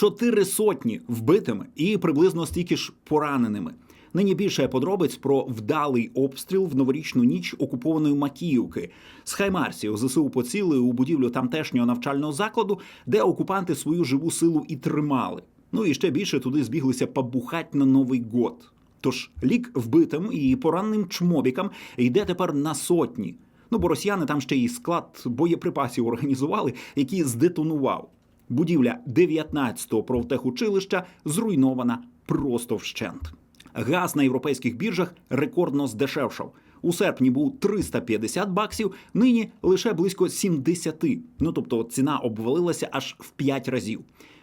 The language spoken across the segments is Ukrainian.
чотири сотні вбитими і приблизно стільки ж пораненими. Нині більше подробиць про вдалий обстріл в новорічну ніч окупованої Макіївки. З Хаймарсів ЗСУ поцілили у будівлю тамтешнього навчального закладу, де окупанти свою живу силу і тримали. Ну і ще більше туди збіглися побухать на Новий год. Тож лік вбитим і пораненим чмобікам йде тепер на сотні. Ну бо росіяни там ще й склад боєприпасів організували, який здетонував. Будівля 19-го профтехучилища зруйнована просто вщент. Газ на європейських біржах рекордно здешевшав. У серпні був 350 баксів, нині лише близько 70. Ну тобто ціна обвалилася аж в 5 разів.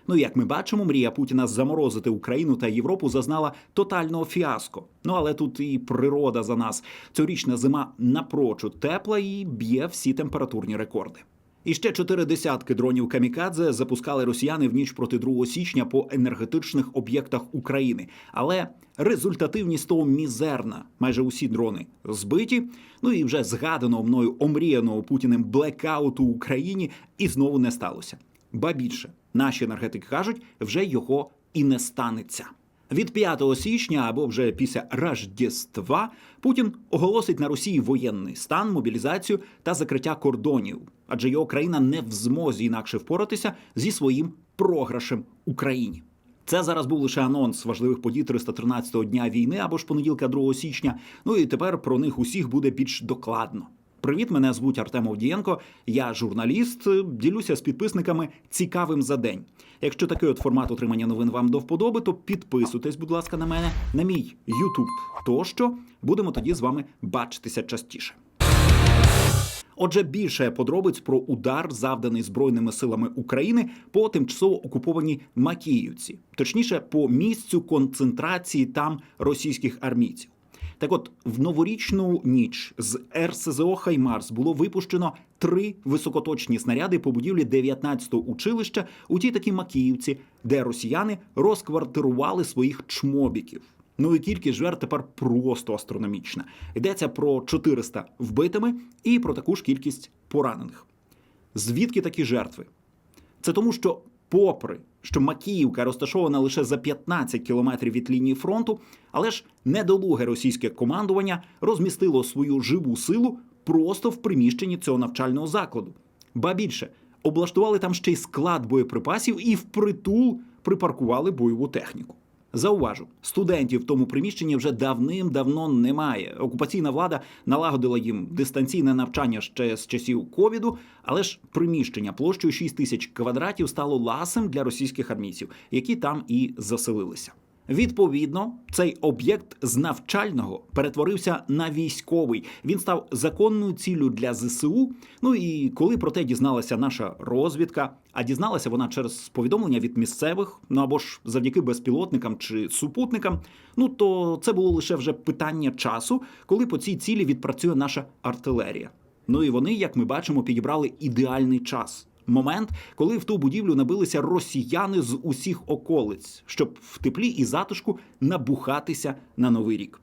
Ну як ми бачимо, мрія Путіна заморозити Україну та Європу зазнала тотального фіаско. Ну але тут і природа за нас. Цьогорічна зима напрочуд тепла і б'є всі температурні рекорди. І ще чотири десятки дронів камікадзе запускали росіяни в ніч проти 2 січня по енергетичних об'єктах України. Але результативність того мізерна. Майже усі дрони збиті. Ну і вже згаданого мною омріяного путіним блекауту в Україні і знову не сталося. Ба більше наші енергетики кажуть, вже його і не станеться. Від 5 січня або вже після Рождества Путін оголосить на Росії воєнний стан, мобілізацію та закриття кордонів, адже його країна не в змозі інакше впоратися зі своїм програшем Україні. Це зараз був лише анонс важливих подій 313-го дня війни або ж понеділка 2 січня. Ну і тепер про них усіх буде більш докладно. Привіт, мене звуть Артем Овдієнко. Я журналіст. Ділюся з підписниками цікавим за день. Якщо такий от формат отримання новин вам до вподоби, то підписуйтесь, будь ласка, на мене, на мій Ютуб тощо. Будемо тоді з вами бачитися частіше. Отже, більше подробиць про удар, завданий збройними силами України по тимчасово окупованій Макіївці, точніше, по місцю концентрації там російських армійців. Так от, в новорічну ніч з РСЗО Хаймарс було випущено три високоточні снаряди по будівлі 19-го училища у тій такій Макіївці, де росіяни розквартирували своїх чмобіків. Ну і кількість жертв тепер просто астрономічна. Йдеться про 400 вбитими і про таку ж кількість поранених. Звідки такі жертви? Це тому, що, попри що Макіївка розташована лише за 15 кілометрів від лінії фронту, але ж недолуге російське командування розмістило свою живу силу просто в приміщенні цього навчального закладу. Ба більше облаштували там ще й склад боєприпасів і впритул припаркували бойову техніку. Зауважу, студентів в тому приміщенні вже давним-давно немає. Окупаційна влада налагодила їм дистанційне навчання ще з часів ковіду, але ж приміщення площею 6 тисяч квадратів стало ласим для російських армійців, які там і заселилися. Відповідно, цей об'єкт з навчального перетворився на військовий. Він став законною ціллю для ЗСУ. Ну і коли про те дізналася наша розвідка, а дізналася вона через повідомлення від місцевих, ну або ж завдяки безпілотникам чи супутникам. Ну то це було лише вже питання часу, коли по цій цілі відпрацює наша артилерія. Ну і вони, як ми бачимо, підібрали ідеальний час. Момент, коли в ту будівлю набилися росіяни з усіх околиць, щоб в теплі і затишку набухатися на новий рік.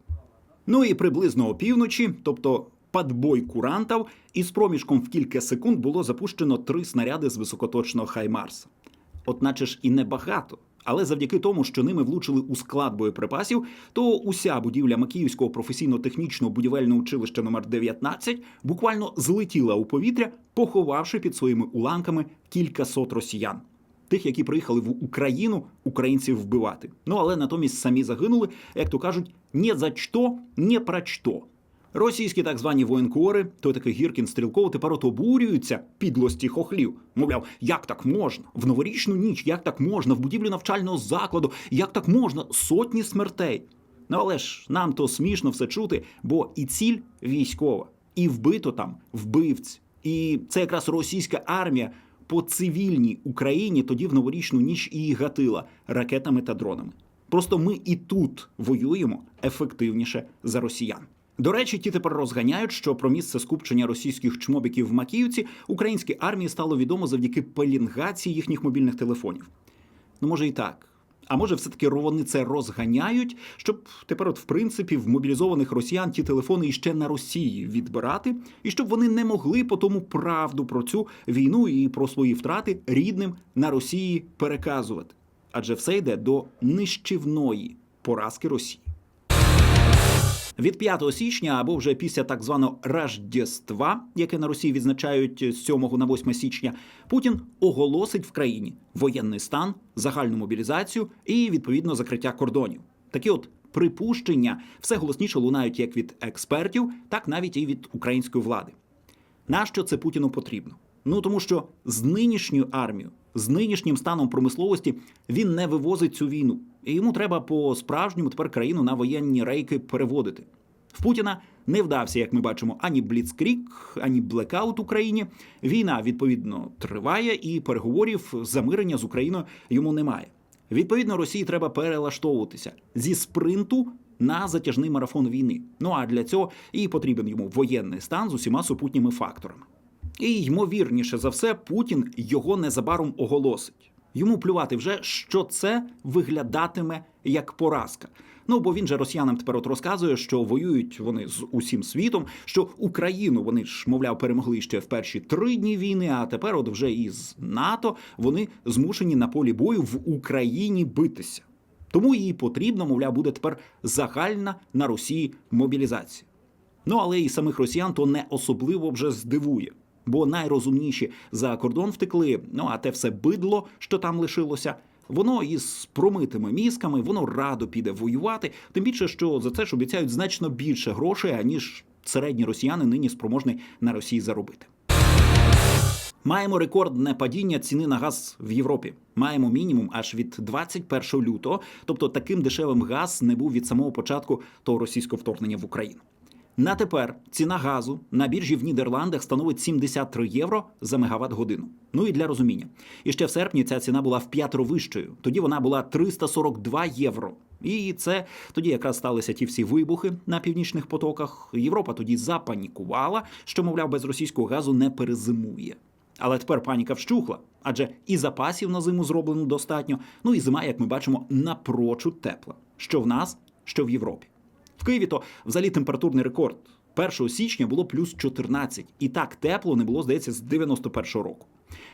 Ну і приблизно опівночі, тобто падбой курантав, із проміжком в кілька секунд було запущено три снаряди з високоточного Хаймарса. От наче ж і небагато. Але завдяки тому, що ними влучили у склад боєприпасів, то уся будівля Макіївського професійно-технічного будівельного училища номер 19 буквально злетіла у повітря, поховавши під своїми уламками кілька сот росіян. Тих, які приїхали в Україну українців вбивати. Ну але натомість самі загинули, як то кажуть, ні за що, ні про що. Російські так звані воєнкори, той такий Гіркін Стрілков, тепер от обурюються підлості хохлів. Мовляв, як так можна? В новорічну ніч, як так можна, в будівлі навчального закладу, як так можна, сотні смертей. Ну але ж нам то смішно все чути, бо і ціль військова, і вбито там вбивць. І це якраз російська армія по цивільній Україні тоді в новорічну ніч і гатила ракетами та дронами. Просто ми і тут воюємо ефективніше за росіян. До речі, ті тепер розганяють, що про місце скупчення російських чмобіків в Макіївці українській армії стало відомо завдяки пелінгації їхніх мобільних телефонів. Ну, може і так. А може, все-таки вони це розганяють, щоб тепер, от в принципі, в мобілізованих росіян ті телефони іще на Росії відбирати, і щоб вони не могли по тому правду про цю війну і про свої втрати рідним на Росії переказувати. адже все йде до нищівної поразки Росії. Від 5 січня або вже після так званого Рождества, яке на Росії відзначають з 7 на 8 січня, Путін оголосить в країні воєнний стан, загальну мобілізацію і відповідно закриття кордонів. Такі от припущення все голосніше лунають як від експертів, так навіть і від української влади. Нащо це Путіну потрібно? Ну тому що з нинішньою армією, з нинішнім станом промисловості він не вивозить цю війну, і йому треба по справжньому тепер країну на воєнні рейки переводити. В Путіна не вдався, як ми бачимо, ані Бліцкрік, ані блекаут Україні. Війна відповідно триває, і переговорів замирення з Україною йому немає. Відповідно, Росії треба перелаштовуватися зі спринту на затяжний марафон війни. Ну а для цього і потрібен йому воєнний стан з усіма супутніми факторами. І ймовірніше за все, Путін його незабаром оголосить. Йому плювати вже, що це виглядатиме як поразка. Ну бо він же росіянам тепер от розказує, що воюють вони з усім світом, що Україну вони ж, мовляв, перемогли ще в перші три дні війни, а тепер, от вже із НАТО, вони змушені на полі бою в Україні битися. Тому їй потрібно, мовляв, буде тепер загальна на Росії мобілізація. Ну але і самих росіян то не особливо вже здивує. Бо найрозумніші за кордон втекли. Ну а те все бидло, що там лишилося, воно із промитими мізками, воно радо піде воювати. Тим більше, що за це ж обіцяють значно більше грошей, аніж середні росіяни нині спроможні на Росії заробити. Маємо рекордне падіння ціни на газ в Європі. Маємо мінімум аж від 21 лютого. Тобто таким дешевим газ не був від самого початку того російського вторгнення в Україну. На тепер ціна газу на біржі в Нідерландах становить 73 євро за мегаватт годину. Ну і для розуміння. І ще в серпні ця ціна була в п'ятеро вищою. Тоді вона була 342 євро. І це тоді якраз сталися ті всі вибухи на північних потоках. Європа тоді запанікувала, що, мовляв, без російського газу не перезимує. Але тепер паніка вщухла, адже і запасів на зиму зроблено достатньо. Ну і зима, як ми бачимо, напрочуд тепла. Що в нас, що в Європі. Києві то взагалі температурний рекорд. 1 січня було плюс 14. І так тепло не було, здається, з 91-го року.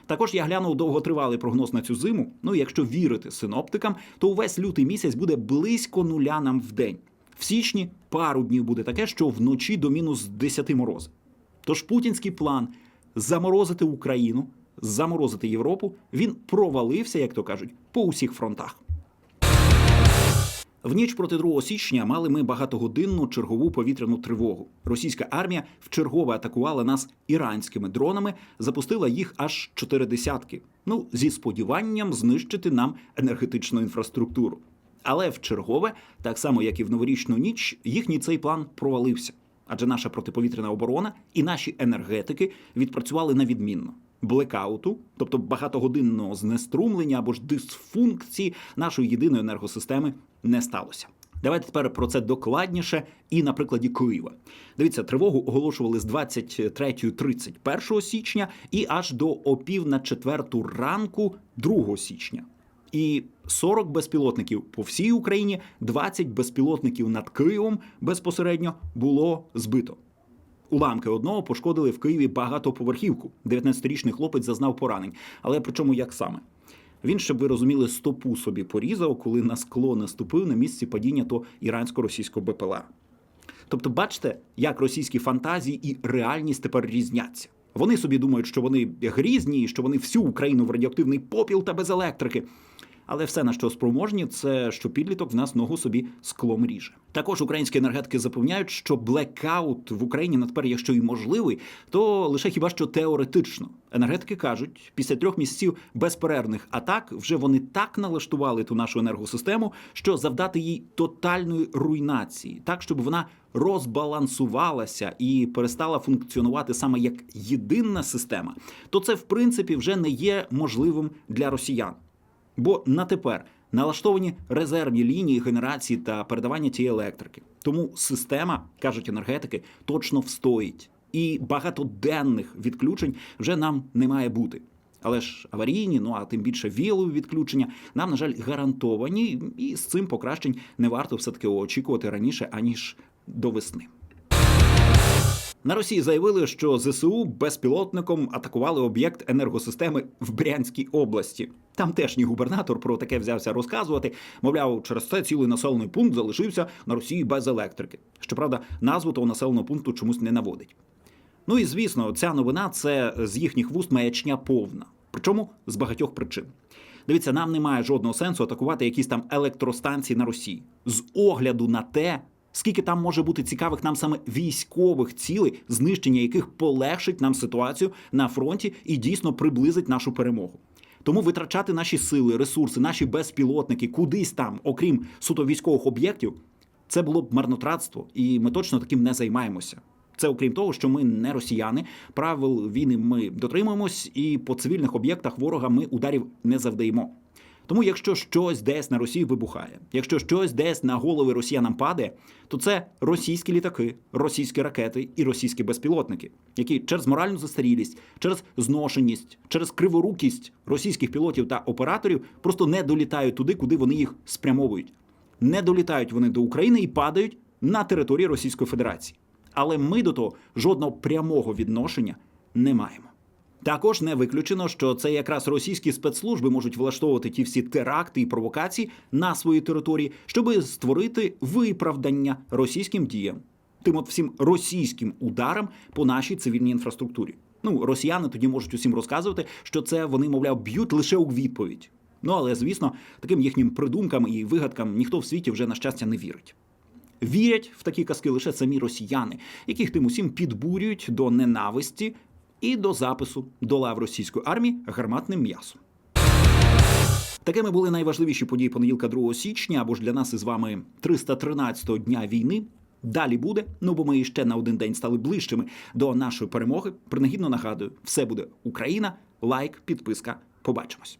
Також я глянув довготривалий прогноз на цю зиму. Ну, якщо вірити синоптикам, то увесь лютий місяць буде близько нуля нам в день. В січні пару днів буде таке, що вночі до мінус 10 морози. Тож путінський план заморозити Україну, заморозити Європу, він провалився, як то кажуть, по усіх фронтах. В ніч проти 2 січня мали ми багатогодинну чергову повітряну тривогу. Російська армія вчергове атакувала нас іранськими дронами, запустила їх аж чотири десятки. Ну зі сподіванням знищити нам енергетичну інфраструктуру. Але в чергове, так само як і в новорічну ніч, їхній цей план провалився. Адже наша протиповітряна оборона і наші енергетики відпрацювали на відмінно. Блекауту, тобто багатогодинного знеструмлення або ж дисфункції нашої єдиної енергосистеми не сталося. Давайте тепер про це докладніше і на прикладі Києва. Дивіться, тривогу оголошували з 23.30 1 січня і аж до опів на четверту ранку 2 січня. І 40 безпілотників по всій Україні, 20 безпілотників над Києвом безпосередньо було збито. Уламки одного пошкодили в Києві багатоповерхівку. 19-річний хлопець зазнав поранень. Але причому як саме? Він, щоб ви розуміли, стопу собі порізав, коли на скло наступив на місці падіння то ірансько-російського БПЛА. Тобто, бачите, як російські фантазії і реальність тепер різняться. Вони собі думають, що вони грізні, що вони всю Україну в радіоактивний попіл та без електрики. Але все на що спроможні, це що підліток в нас ногу собі склом ріже. Також українські енергетики запевняють, що блекаут в Україні на тепер, якщо і можливий, то лише хіба що теоретично. Енергетики кажуть, після трьох місяців безперервних атак вже вони так налаштували ту нашу енергосистему, що завдати їй тотальної руйнації, так щоб вона розбалансувалася і перестала функціонувати саме як єдина система, то це в принципі вже не є можливим для росіян. Бо на тепер налаштовані резервні лінії генерації та передавання тієї електрики. Тому система, кажуть енергетики, точно встоїть. І багатоденних відключень вже нам не має бути. Але ж аварійні, ну а тим більше вілові відключення нам, на жаль, гарантовані, і з цим покращень не варто все таки очікувати раніше аніж до весни. На Росії заявили, що ЗСУ безпілотником атакували об'єкт енергосистеми в Брянській області. Тамтешній губернатор про таке взявся розказувати. Мовляв, через це цілий населений пункт залишився на Росії без електрики. Щоправда, назву того населеного пункту чомусь не наводить. Ну і звісно, ця новина це з їхніх вуст маячня повна. Причому з багатьох причин. Дивіться, нам немає жодного сенсу атакувати якісь там електростанції на Росії з огляду на те, скільки там може бути цікавих нам саме військових цілей, знищення яких полегшить нам ситуацію на фронті і дійсно приблизить нашу перемогу. Тому витрачати наші сили, ресурси, наші безпілотники кудись там, окрім суто військових об'єктів, це було б марнотратство, і ми точно таким не займаємося. Це окрім того, що ми не росіяни, правил війни ми дотримуємось, і по цивільних об'єктах ворога ми ударів не завдаємо. Тому, якщо щось десь на Росії вибухає, якщо щось десь на голови росіянам падає, то це російські літаки, російські ракети і російські безпілотники, які через моральну застарілість, через зношеність, через криворукість російських пілотів та операторів просто не долітають туди, куди вони їх спрямовують. Не долітають вони до України і падають на території Російської Федерації. Але ми до того жодного прямого відношення не маємо. Також не виключено, що це якраз російські спецслужби можуть влаштовувати ті всі теракти і провокації на своїй території, щоб створити виправдання російським діям, тим от всім російським ударам по нашій цивільній інфраструктурі. Ну, росіяни тоді можуть усім розказувати, що це вони, мовляв, б'ють лише у відповідь. Ну але звісно, таким їхнім придумкам і вигадкам ніхто в світі вже на щастя не вірить. Вірять в такі казки лише самі росіяни, яких тим усім підбурюють до ненависті і до запису до лав російської армії гарматним м'ясом. Такими були найважливіші події понеділка 2 січня, або ж для нас із вами 313-го дня війни. Далі буде, ну бо ми ще на один день стали ближчими до нашої перемоги. Принагідно нагадую, все буде Україна. Лайк, підписка. Побачимось.